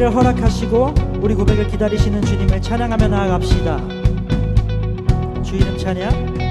은혜를 허락하시고 우리 고백을 기다리시는 주님을 찬양하며 나아갑시다. 주 이름 찬양.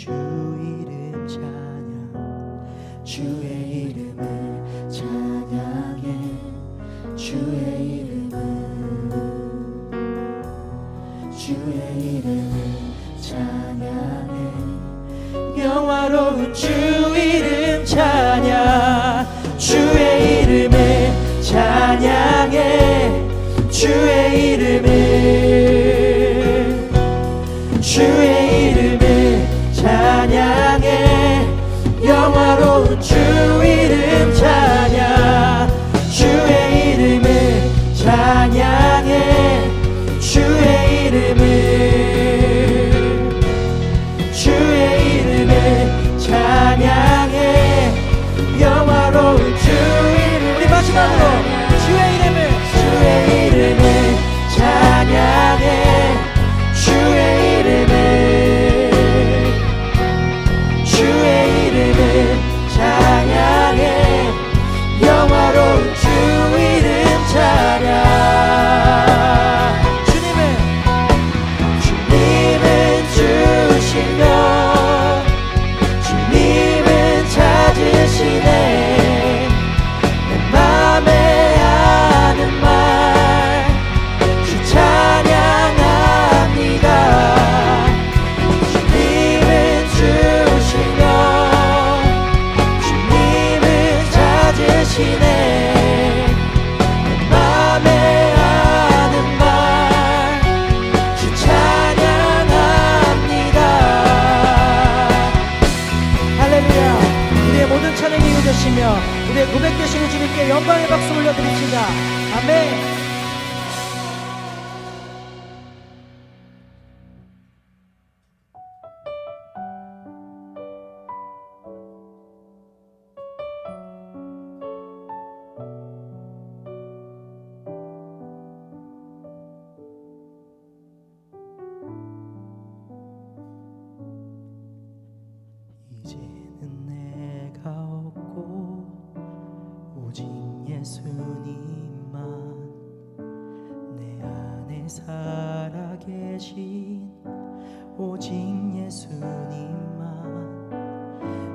주 이름 찬양. 주 살아계신 오직 예수님만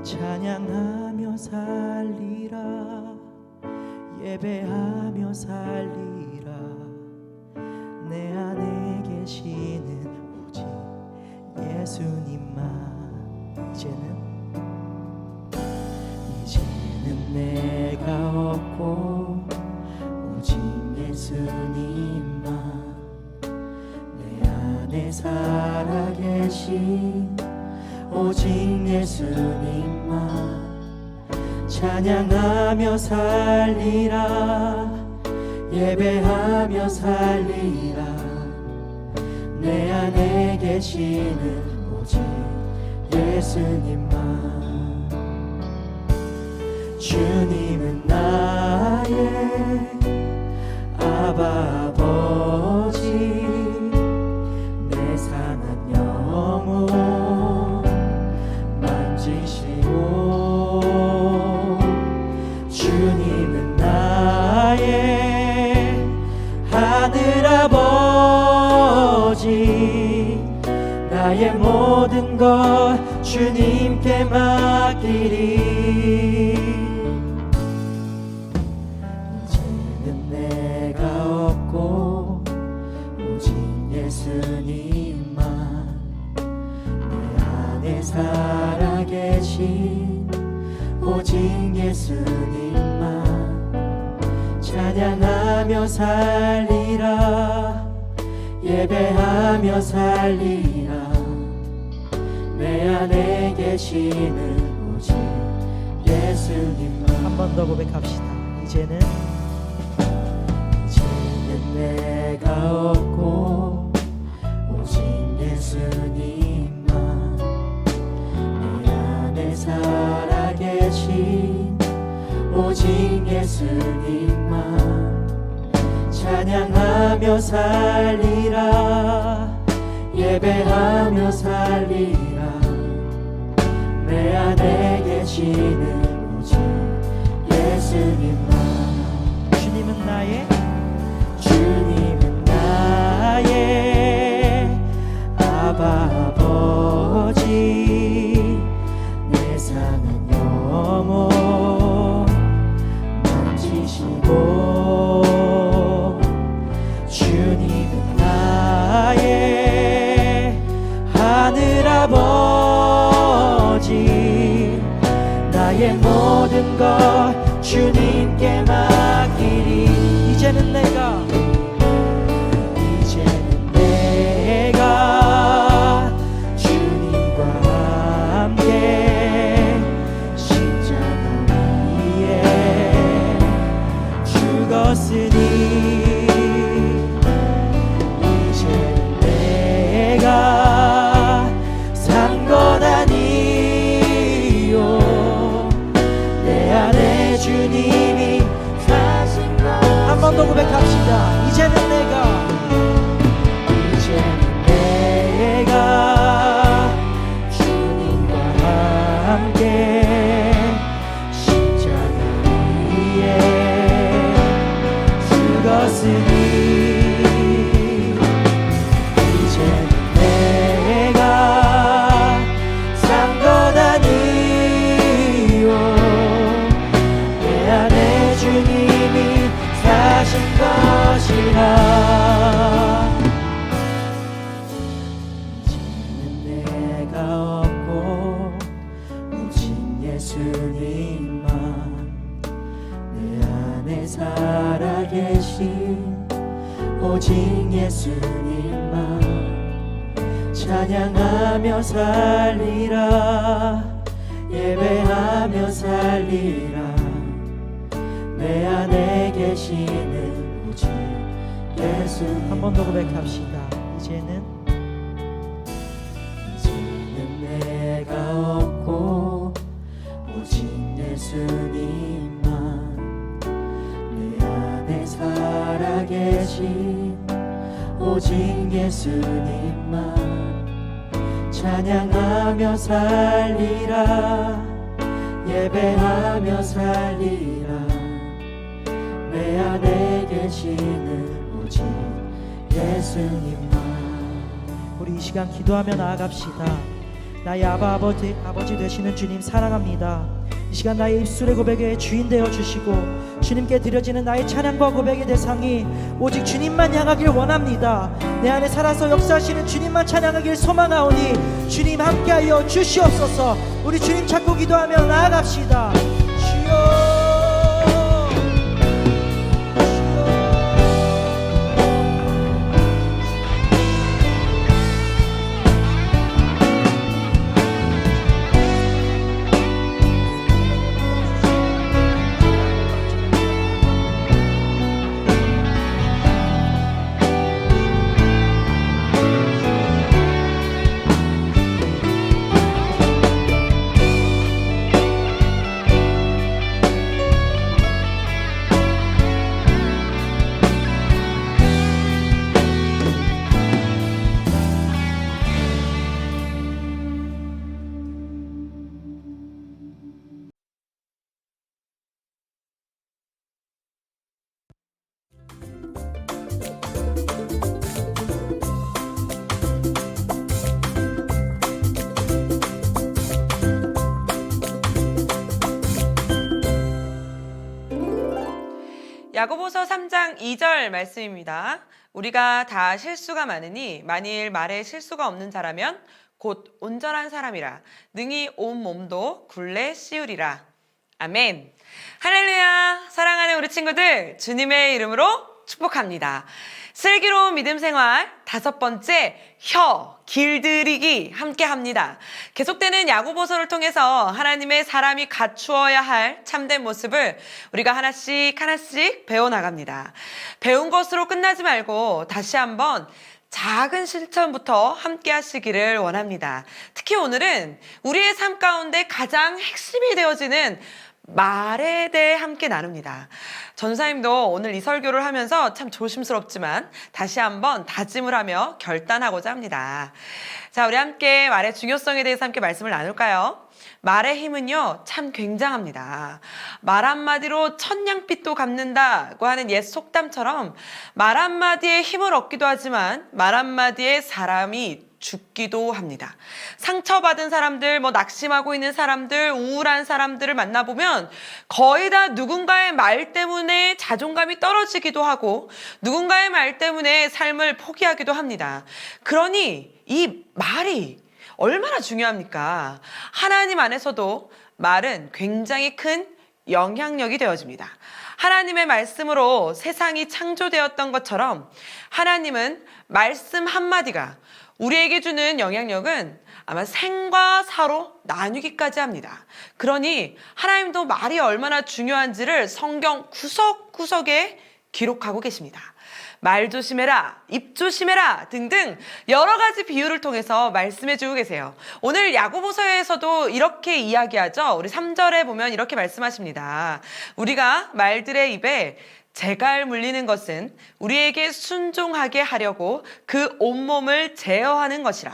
찬양하며 살리라 예배하며 살리라 오직 예수님만 찬양하며 살리라. 예배하며 살리라. 내 안에 계시는 오직 예수님만. 주님은 나의 아바 아버지 나의 모든 것 주님께 맡기리. 이제는 내가 없고 오직 예수님만 내 안에 살아계신 오직 예수님만 찬양하며 살리라 예배하며 살리라 내 안에 계시는 오직 예수님만 한 번 더 고백합시다. 이제는 이제는 내가 없고 오직 예수님만 내 안에 살아계신 오직 예수님만 찬양하며 살리라 예배하며 살리라 내 안에 계시는 오직 예수님만 주님은 나의 주님은 나의 아바 아버지 나의 모든 것 주님께 맡기리. 이제는 내가 하며 살리라. 내 안에 계시는 오직 예수. 한 번 더 고백합시다. 이제는 이제는 내가 없고 오직 예수님만 내 안에 살아계신 오직 예수님만 찬양하며 살리라 예배하며 살리라 내 안에 계시는 오직 예수님만 우리 이 시간 기도하며 나아갑시다. 나의 아버지, 아버지 되시는 주님 사랑합니다. 이 시간 나의 입술의 고백의 주인 되어 주시고 주님께 드려지는 나의 찬양과 고백의 대상이 오직 주님만 향하길 원합니다. 내 안에 살아서 역사하시는 주님만 찬양하길 소망하오니 주님 함께하여 주시옵소서. 우리 주님 찾고 기도하며 나아갑시다. 야고보서 3장 2절 말씀입니다. 우리가 다 실수가 많으니 만일 말에 실수가 없는 자라면 곧 온전한 사람이라 능히 온 몸도 굴레 씌우리라. 아멘. 할렐루야. 사랑하는 우리 친구들 주님의 이름으로 축복합니다. 슬기로운 믿음 생활 다섯 번째 혀 길들이기 함께 합니다. 계속되는 야고보서를 통해서 하나님의 사람이 갖추어야 할 참된 모습을 우리가 하나씩 하나씩 배워 나갑니다. 배운 것으로 끝나지 말고 다시 한번 작은 실천부터 함께 하시기를 원합니다. 특히 오늘은 우리의 삶 가운데 가장 핵심이 되어지는 말에 대해 함께 나눕니다. 전사님도 오늘 이 설교를 하면서 참 조심스럽지만 다시 한번 다짐을 하며 결단하고자 합니다. 자, 우리 함께 말의 중요성에 대해서 함께 말씀을 나눌까요? 말의 힘은요, 참 굉장합니다. 말 한마디로 천냥빛도 갚는다고 하는 옛 속담처럼 말 한마디에 힘을 얻기도 하지만 말 한마디에 사람이 죽기도 합니다. 상처받은 사람들, 뭐 낙심하고 있는 사람들, 우울한 사람들을 만나보면 거의 다 누군가의 말 때문에 자존감이 떨어지기도 하고 누군가의 말 때문에 삶을 포기하기도 합니다. 그러니 이 말이 얼마나 중요합니까? 하나님 안에서도 말은 굉장히 큰 영향력이 되어집니다. 하나님의 말씀으로 세상이 창조되었던 것처럼 하나님은 말씀 한마디가 우리에게 주는 영향력은 아마 생과 사로 나뉘기까지 합니다. 그러니 하나님도 말이 얼마나 중요한지를 성경 구석구석에 기록하고 계십니다. 말 조심해라, 입 조심해라 등등 여러 가지 비유를 통해서 말씀해 주고 계세요. 오늘 야고보서에서도 이렇게 이야기하죠. 우리 3절에 보면 이렇게 말씀하십니다. 우리가 말들의 입에 재갈 물리는 것은 우리에게 순종하게 하려고 그 온몸을 제어하는 것이라.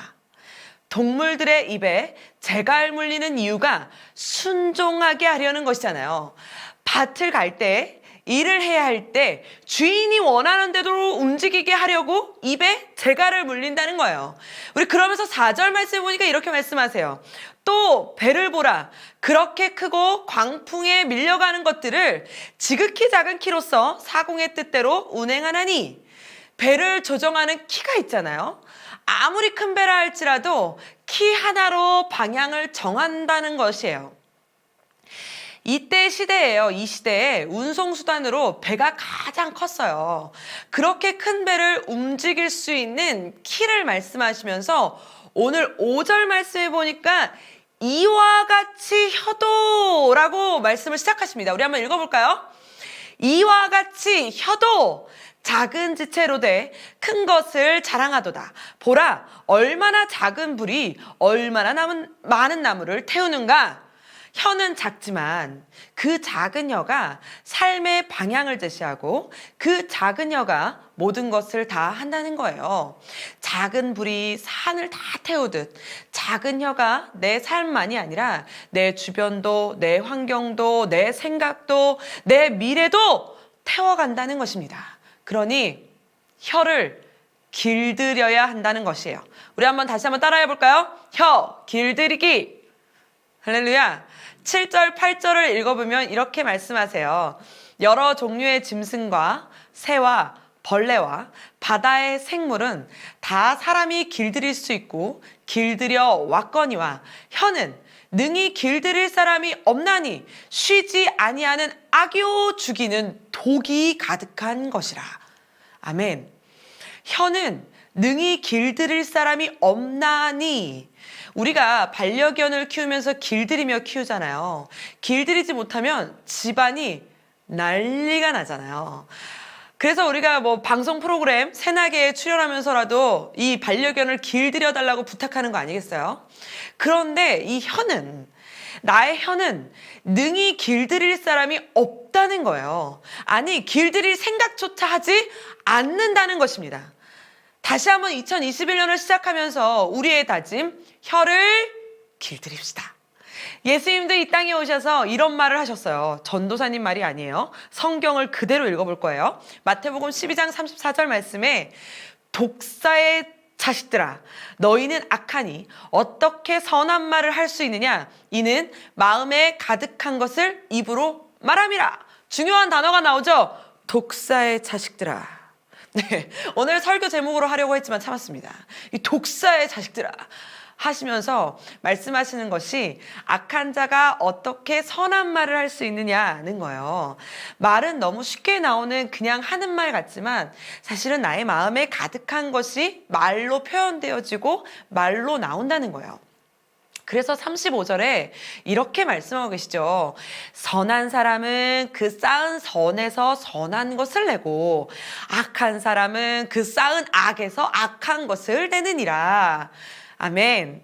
동물들의 입에 재갈 물리는 이유가 순종하게 하려는 것이잖아요. 밭을 갈 때, 일을 해야 할 때 주인이 원하는 대로 움직이게 하려고 입에 재갈을 물린다는 거예요. 우리 그러면서 4절 말씀 보니까 이렇게 말씀하세요. 또 배를 보라. 그렇게 크고 광풍에 밀려가는 것들을 지극히 작은 키로서 사공의 뜻대로 운행하나니 배를 조정하는 키가 있잖아요. 아무리 큰 배라 할지라도 키 하나로 방향을 정한다는 것이에요. 이때 시대예요. 이 시대에 운송수단으로 배가 가장 컸어요. 그렇게 큰 배를 움직일 수 있는 키를 말씀하시면서 오늘 5절 말씀해 보니까 이와 같이 혀도라고 말씀을 시작하십니다. 우리 한번 읽어볼까요? 이와 같이 혀도 작은 지체로 돼 큰 것을 자랑하도다. 보라, 얼마나 작은 불이 얼마나 남은, 많은 나무를 태우는가. 혀는 작지만 그 작은 혀가 삶의 방향을 제시하고 그 작은 혀가 모든 것을 다 한다는 거예요. 작은 불이 산을 다 태우듯 작은 혀가 내 삶만이 아니라 내 주변도 내 환경도 내 생각도 내 미래도 태워간다는 것입니다. 그러니 혀를 길들여야 한다는 것이에요. 우리 한번 다시 한번 따라해 볼까요? 혀 길들이기. 할렐루야. 7절, 8절을 읽어보면 이렇게 말씀하세요. 여러 종류의 짐승과 새와 벌레와 바다의 생물은 다 사람이 길들일 수 있고 길들여 왔거니와 혀는 능히 길들일 사람이 없나니 쉬지 아니하는 악요 죽이는 독이 가득한 것이라. 아멘. 혀는 능히 길들일 사람이 없나니 우리가 반려견을 키우면서 길들이며 키우잖아요. 길들이지 못하면 집안이 난리가 나잖아요. 그래서 우리가 뭐 방송 프로그램 새나게에 출연하면서라도 이 반려견을 길들여 달라고 부탁하는 거 아니겠어요? 그런데 이 혀는 나의 혀는 능히 길들일 사람이 없다는 거예요. 아니, 길들일 생각조차 하지 않는다는 것입니다. 다시 한번 2021년을 시작하면서 우리의 다짐, 혀를 길들입시다. 예수님도 이 땅에 오셔서 이런 말을 하셨어요. 전도사님 말이 아니에요. 성경을 그대로 읽어볼 거예요. 마태복음 12장 34절 말씀에 독사의 자식들아, 너희는 악하니 어떻게 선한 말을 할 수 있느냐? 이는 마음에 가득한 것을 입으로 말함이라. 중요한 단어가 나오죠? 독사의 자식들아. 네, 오늘 설교 제목으로 하려고 했지만 참았습니다. 이 독사의 자식들아. 하시면서 말씀하시는 것이 악한 자가 어떻게 선한 말을 할 수 있느냐는 거예요. 말은 너무 쉽게 나오는 그냥 하는 말 같지만 사실은 나의 마음에 가득한 것이 말로 표현되어지고 말로 나온다는 거예요. 그래서 35절에 이렇게 말씀하고 계시죠. 선한 사람은 그 쌓은 선에서 선한 것을 내고 악한 사람은 그 쌓은 악에서 악한 것을 내느니라. 아멘.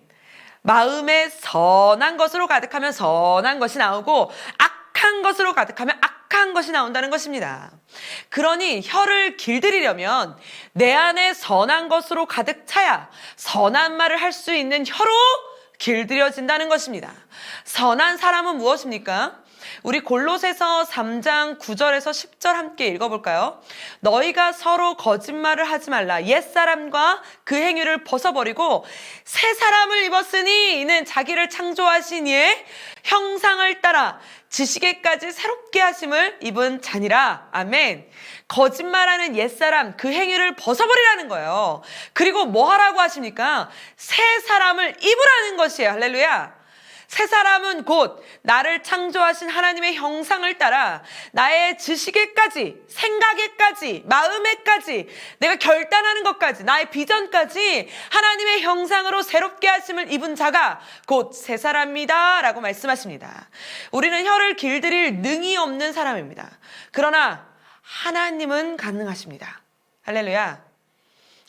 마음에 선한 것으로 가득하면 선한 것이 나오고 악한 것으로 가득하면 악한 것이 나온다는 것입니다. 그러니 혀를 길들이려면 내 안에 선한 것으로 가득 차야 선한 말을 할 수 있는 혀로 길들여진다는 것입니다. 선한 사람은 무엇입니까? 우리 골로새서 3장 9절에서 10절 함께 읽어볼까요? 너희가 서로 거짓말을 하지 말라. 옛사람과 그 행위를 벗어버리고 새 사람을 입었으니 이는 자기를 창조하신 이의 형상을 따라 지식에까지 새롭게 하심을 입은 자니라. 아멘. 거짓말하는 옛사람 그 행위를 벗어버리라는 거예요. 그리고 뭐 하라고 하십니까? 새 사람을 입으라는 것이에요. 할렐루야. 새 사람은 곧 나를 창조하신 하나님의 형상을 따라 나의 지식에까지, 생각에까지, 마음에까지, 내가 결단하는 것까지, 나의 비전까지 하나님의 형상으로 새롭게 하심을 입은 자가 곧 새 사람이다. 라고 말씀하십니다. 우리는 혀를 길들일 능이 없는 사람입니다. 그러나 하나님은 가능하십니다. 할렐루야.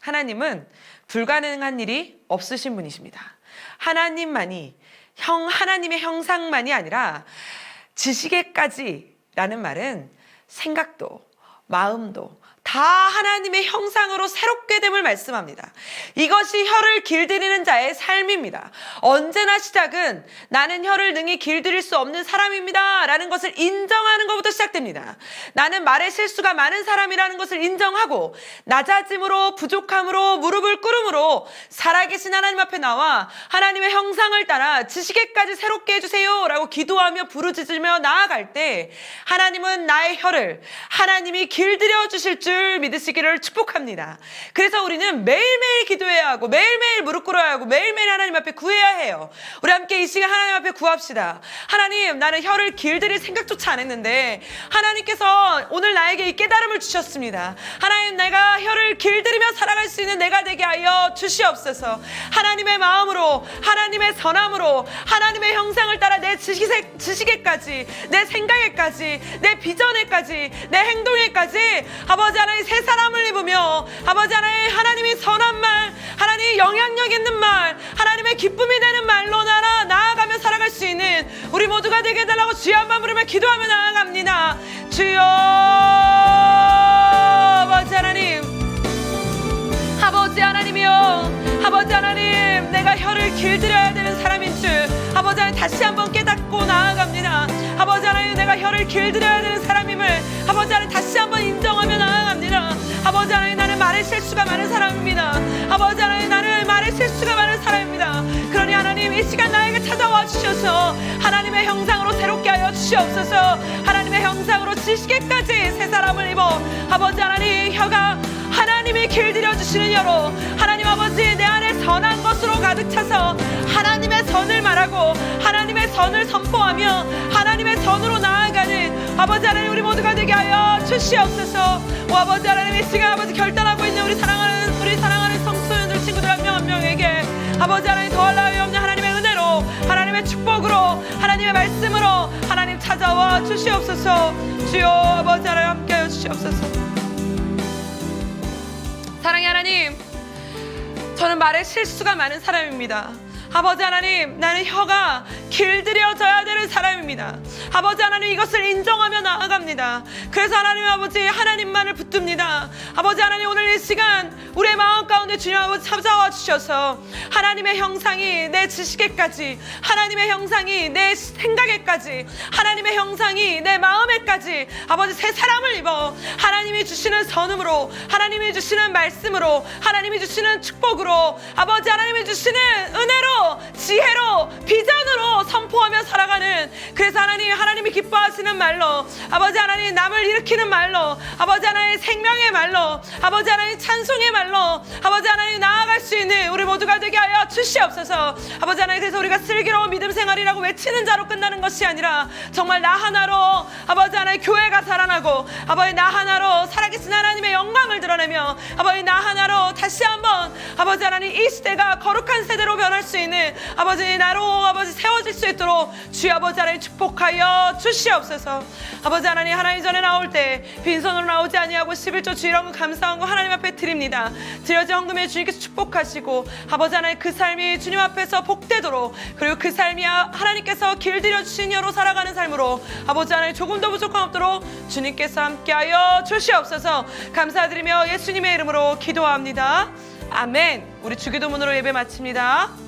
하나님은 불가능한 일이 없으신 분이십니다. 하나님만이 형 하나님의 형상만이 아니라 지식에까지라는 말은 생각도 마음도 다 하나님의 형상으로 새롭게 됨을 말씀합니다. 이것이 혀를 길들이는 자의 삶입니다. 언제나 시작은 나는 혀를 능히 길들일 수 없는 사람입니다. 라는 것을 인정하는 것부터 시작됩니다. 나는 말에 실수가 많은 사람이라는 것을 인정하고 낮아짐으로 부족함으로 무릎을 꿇음으로 살아계신 하나님 앞에 나와 하나님의 형상을 따라 지식에까지 새롭게 해주세요. 라고 기도하며 부르짖으며 나아갈 때 하나님은 나의 혀를 하나님이 길들여 주실 줄줄 믿으시기를 축복합니다. 그래서 우리는 매일매일 기도해야 하고 매일매일 무릎 꿇어야 하고 매일매일 하나님 앞에 구해야 해요. 우리 함께 이 시간 하나님 앞에 구합시다. 하나님 나는 혀를 길들일 생각조차 안 했는데 하나님께서 오늘 나에게 이 깨달음을 주셨습니다. 하나님 내가 혀를 길들이며 살아갈 수 있는 내가 되게 하여 주시옵소서. 하나님의 마음으로 하나님의 선함으로 하나님의 형상을 따라 내 지식에, 지식에까지 내 생각에까지 내 비전에까지 내 행동에까지 아버지 하나님 새 사람을 입으며 아버지 하나님 하나님이 선한 말 하나님 영향력 있는 말 하나님의 기쁨이 되는 말로 나라 나아가며 살아갈 수 있는 우리 모두가 되게 해달라고 주여 한번 부르며 기도하며 나아갑니다 주여 아버지 하나님이여. 아버지 하나님 내가 혀를 길들여야 되는 사람인 줄 아버지 하나님 다시 한번 깨닫고 나아갑니다. 아버지 하나님 내가 혀를 길들여야 되는 사람임을 아버지 하나님 다시 한번 인정하며 나아갑니다. 아버지 하나님 나는 말의 실수가 많은 사람입니다. 아버지 하나님 나는 말의 실수가 많은 사람입니다. 그러니 하나님 이 시간 나에게 찾아와 주셔서 하나님의 형상으로 새롭게 하여 주시옵소서. 하나님의 형상으로 지식에까지 새 사람을 입어 아버지 하나님 혀가 하나님이 길들여 주시는 여로 하나님 아버지 내 안에 선한 것으로 가득 차서 하나님의 선을 말하고 하나님의 선을 선포하며 하나님의 선으로 나아가는 아버지 하나님 우리 모두가 되게 하여 주시옵소서. 오 아버지 하나님 이 시간 아버지 결단하고 있는 우리 사랑하는 우리 사랑하는 성소년들 친구들 한 명 한 명에게 아버지 하나님 더할 나위 없는 하나님의 은혜로 하나님의 축복으로 하나님의 말씀으로 하나님 찾아와 주시옵소서. 주여 아버지 하나님 함께 하여 주시옵소서 사랑의 하나님, 저는 말에 실수가 많은 사람입니다. 아버지 하나님, 나는 혀가 길들여져야 되는 사람입니다. 아버지 하나님, 이것을 인정하며 나아갑니다. 그래서 하나님 아버지, 하나님만을 붙듭니다. 아버지 하나님, 오늘 이 시간, 우리의 마음 가운데 주님 아버지 찾아와 주셔서 하나님의 형상이 내 지식에까지, 하나님의 형상이 내 생각에까지, 하나님의 형상이 내 마음에까지, 아버지 새 사람을 입어 하나님이 주시는 선음으로, 하나님이 주시는 말씀으로, 하나님이 주시는 축복으로, 아버지 하나님이 주시는 은혜로, 지혜로, 비전으로 선포하며 살아가는 그래서 하나님, 하나님이 기뻐하시는 말로, 아버지 하나님 남을 일으키는 말로, 아버지 하나님 생명의 말로, 아버지 하나님 찬송의 말로, 아버지 하나님 나아갈 수 있는 우리 모두가 되게 하여 주시옵소서. 아버지 하나님 그래서 우리가 슬기로운 믿음 생활이라고 외치는 자로 끝나는 것이 아니라 정말 나 하나로 아버지 하나님 교회가 살아나고 아버지 나 하나로 살아계신 하나님의 영광을 드러내며 아버지 나 하나로 다시 한번 아버지 하나님 이 시대가 거룩한 세대로 변할 수 있는 아버지 나로 아버지 세워질 수 있도록 주여 아버지 하나님 축복하여 주시옵소서. 아버지 하나님 하나님 전에 나올 때 빈손으로 나오지 아니하고 11조 주일원금 감사한 거 하나님 앞에 드립니다. 드려진 헌금에 주님께서 축복하시고 아버지 하나님 그 삶이 주님 앞에서 복되도록 그리고 그 삶이 하나님께서 길들여 주신 여로 살아가는 삶으로 아버지 하나님 조금 더 부족함 없도록 주님께서 함께하여 주시옵소서 감사드리며 예수님의 이름으로 기도합니다. 아멘. 우리 주기도문으로 예배 마칩니다.